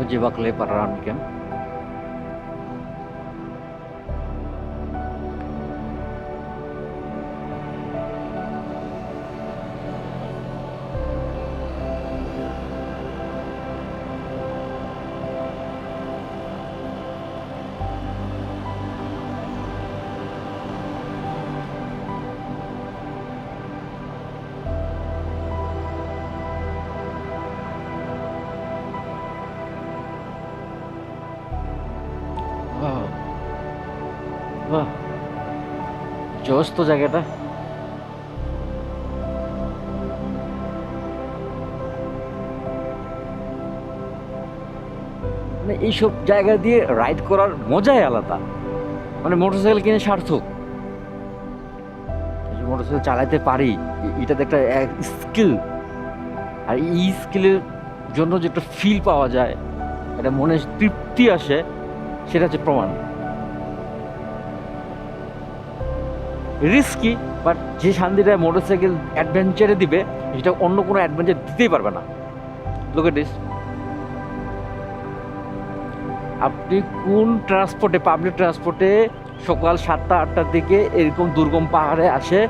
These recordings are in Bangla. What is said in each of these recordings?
उज्जीवा क्ले पररानिकम् বাহ বাহ। তো জায়গাটা। মানে এইসব জায়গা দিয়ে রাইড করার মজাই আলাদা। মানে মোটরসাইকেল কিনে সার্থক। মোটরসাইকেল চালাতে পারি এটাতে একটা স্কিল। আর এই স্কিলের জন্য যে একটা ফিল পাওয়া যায়, একটা মনে তৃপ্তি আসে সেটা হচ্ছে প্রমাণ। রিস্কি, বাট যে শান্তিটা মোটরসাইকেল অ্যাডভেঞ্চারে দিবে, সেটা অন্য কোনো অ্যাডভেঞ্চার দিতেই পারবে না। লোক দিস আপনি কোন ট্রান্সপোর্টে পাবলিক ট্রান্সপোর্টে সকাল সাতটা, আটটার দিকে এরকম দুর্গম পাহাড়ে আসে,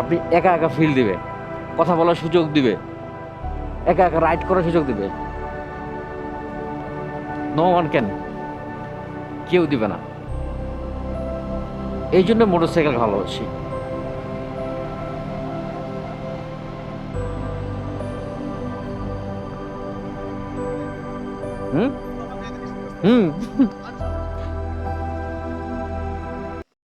আপনি একা একা ফিল দিবে। কথা বলার সুযোগ দিবে। একা একা রাইড করার সুযোগ দিবে। নো ওয়ান ক্যান কেউ দিবে না। এই জন্য মোটরসাইকেল ভালোবাসি। হুম? হুম।